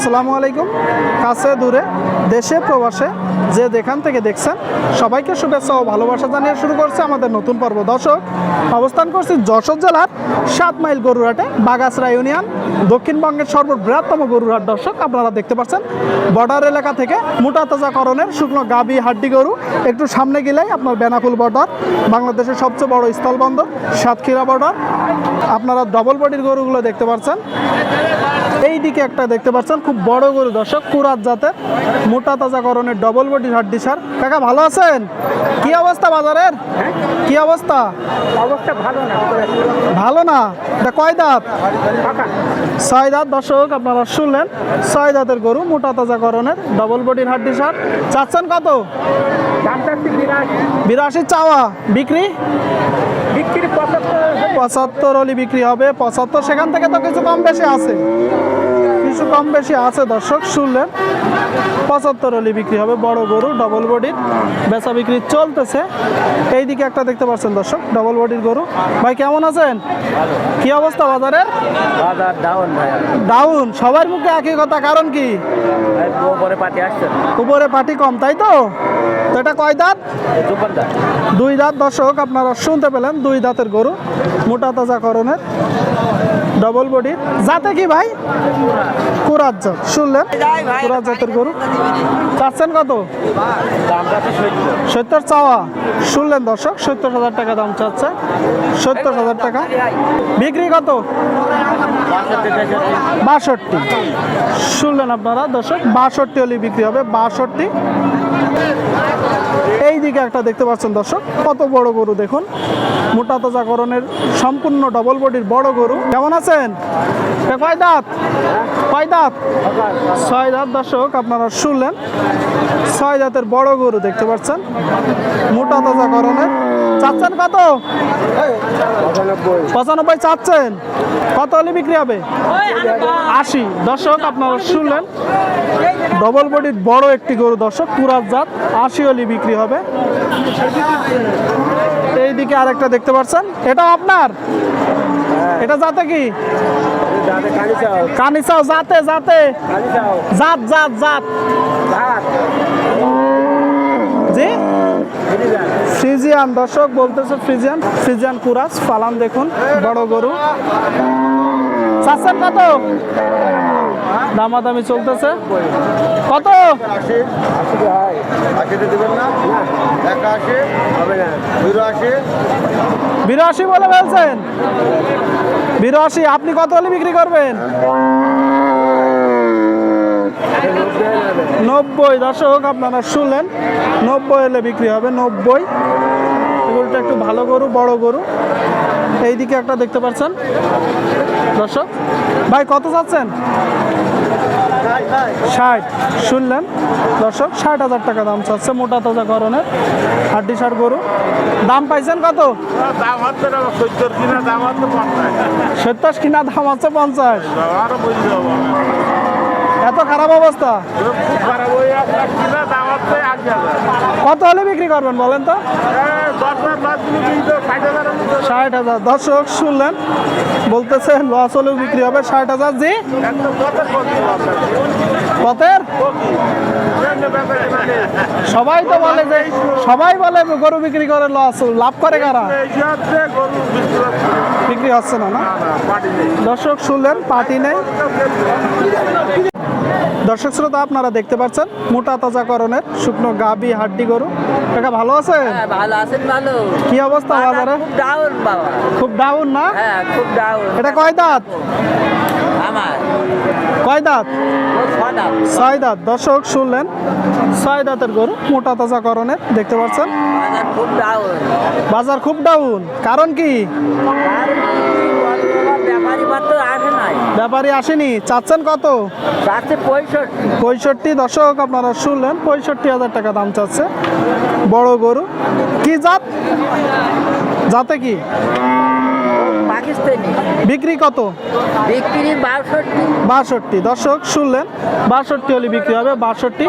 আসসালামু আলাইকুম। কাছে, দূরে, দেশে, প্রবাসে যে যেখান থেকে দেখছেন, সবাইকে শুভেচ্ছা ও ভালোবাসা জানিয়ে শুরু করছে আমাদের নতুন পর্ব। দর্শক, অবস্থান করছি যশোর জেলার সাত মাইল গরুরহাটে বাগাসরা ইউনিয়ন, দক্ষিণবঙ্গের সর্ববৃহত্তম গরুরহাট। দর্শক, আপনারা দেখতে পাচ্ছেন, বর্ডার এলাকা থেকে মোটা তাজাকরণের শুকনো গাবি হাড্ডি গরু একটু সামনে গেলেই আপনার বেনাকুল বর্ডার, বাংলাদেশের সবচেয়ে বড় স্থলবন্দর, সাতক্ষীরা বর্ডার। আপনারা ডবল বডির গরুগুলো দেখতে পাচ্ছেন। এই দিকে একটা দেখতে পাচ্ছেন খুব বড় গরু দর্শক কুরাত জাতের মোটা তাজা করণের ডবল বডি হাড্ডি সার কাকা ভালো আছেন? কি অবস্থা বাজারের? কি অবস্থা? অবস্থা ভালো না। ভালো না? এটা কয় দাঁত? ছয় দাঁত দর্শক আপনারা শুনলেন। ছয় দাঁতের গরু মোটা তাজা করণের ডবল বডির হাড্ডি সার চাচ্ছেন কত? বিরাশি। চাওয়া। বিক্রি? বিক্রি পঁচাত্তর পঁচাত্তর হলে বিক্রি হবে। পঁচাত্তর সেখান থেকে তো কিছু কম বেশি আছে। কিছু কম বেশি আছে দর্শক শুনলেন। পঁচাত্তর হলে বিক্রি হবে বড় গরু ডবল বডির বেচা বিক্রি চলতেছে। এইদিকে একটা দেখতে পাচ্ছেন দর্শক ডবল বডির গরু। ভাই কেমন আছেন? কি অবস্থা বাজারের? ডাউন সবার মুখে একই কথা কারণ কি? উপরে পাটি আসছে। উপরে পাটি কম তাই তো? তো এটা কয় দাঁত? দুই দাঁত দর্শক আপনারা শুনতে পেলেন দুই দাঁতের গরু মোটা তাজা করণের ডবল বডির যাতে কি ভাই? কুরাত জাত, শুনলেন? কুরাত জাতের গরু। চাচ্ছেন কত? সত্তর চাওয়া। শুনলেন দর্শক, সত্তর হাজার টাকা দাম চাচ্ছে। সত্তর হাজার টাকা। বিক্রি কত? বাষট্টি। শুনলেন আপনারা, দর্শক, বাষট্টি হলে বিক্রি হবে, বাষট্টি। এই দিকে একটা দেখতে পাচ্ছেন দর্শক, কত বড় গরু দেখুন। মোটা তাজাকরণের সম্পূর্ণ ডবল বডির বড় গরু। কেমন আছেন? কয় দাঁত? কয় দাঁত? ছয় দাঁত দর্শক, আপনারা শুনলেন। ছয় দাঁতের বড় গরু দেখতে পাচ্ছেন। মোটা তাজাকরণের চাচ্ছেন কত? পঁচানব্বই চাচ্ছেন। কত হলে বিক্রি হবে? আশি। দর্শক আপনারা শুনলেন। ডবল বডির বড় একটি গরু দর্শক কুরাত জাত। আশি হলি বিক্রি হবে। এইদিকে আরেকটা দেখতে পাচ্ছেন। এটা আপনার? এটা জাতে কি? কানিসাও জাতে জাতে জাত জাত। জাত জি ফ্রিজিয়ান, দর্শক, বলতেছে ফ্রিজিয়ান ফ্রিজিয়ান কুরাস ফালান দেখুন, বড় গরু। চাচ্ছেন কত? দামাদামি চলতেছে। কত? বিরাশি বলে বলছেন বিরাশি, আপনি কত হলে বিক্রি করবেন? নব্বই, দর্শক, আপনারা শুনলেন, নব্বই হলে বিক্রি হবে, নব্বই। গরুটা একটু ভালো গরু বড় গরু। এইদিকে একটা দেখতে পাচ্ছেন। দর্শক ভাই কত চাচ্ছেন? ষাট। শুনলেন? দর্শক ষাট হাজার টাকা দাম চাচ্ছে মোটা তাজা করণের হাড্ডি সার গরু। দাম পাইছেন কত? সত্তর কিনা দাম হচ্ছে পঞ্চাশ। সত্তর কিনা দাম আছে পঞ্চাশ। এত খারাপ অবস্থা। কত হলে বিক্রি করবেন বলেন তো? ষাট হাজার। দর্শক শুনলেন, বলতেছে লস হলেও বিক্রি হবে ষাট হাজার, জি? পথের? সবাই তো বলে যে, সবাই বলে গরু বিক্রি করে লস লাভ করে কারা? বিক্রি হচ্ছে না না? দর্শক শুনলেন, পার্টি নেই। দর্শক শ্রোতা আপনারা দেখতে পাচ্ছেন মোটা তাজাকরণের শুকনো গাবি হাড্ডি গরু। কাকা ভালো আছে হ্যাঁ ভালো আছেন ভালো। কি অবস্থা বাজারে? খুব ডাউন বাবা। খুব ডাউন না? হ্যাঁ খুব ডাউন এটা কয় দাঁত? আমার। কয় দাঁত? ছয় দাঁত। দর্শক শুনলেন ছয় দাঁতের গরু মোটা তাজাকরণের দেখতে পাচ্ছেন। বাজার খুব ডাউন বাজার খুব ডাউন কারণ কি? ব্যাপারী আসেনি চাচ্ছেন কত? পঁয়ষট্টি। পঁয়ষট্টি দর্শক আপনারা শুনলেন পঁয়ষট্টি হাজার টাকা দাম চাচ্ছে বড় গরু। কি জাত? যাতে কি? পাকিস্তানি। বিক্রি কত? বিক্রি বাষট্টি। বাষট্টি। দর্শক শুনলেন বাষট্টি হলে বিক্রি হবে বাষট্টি।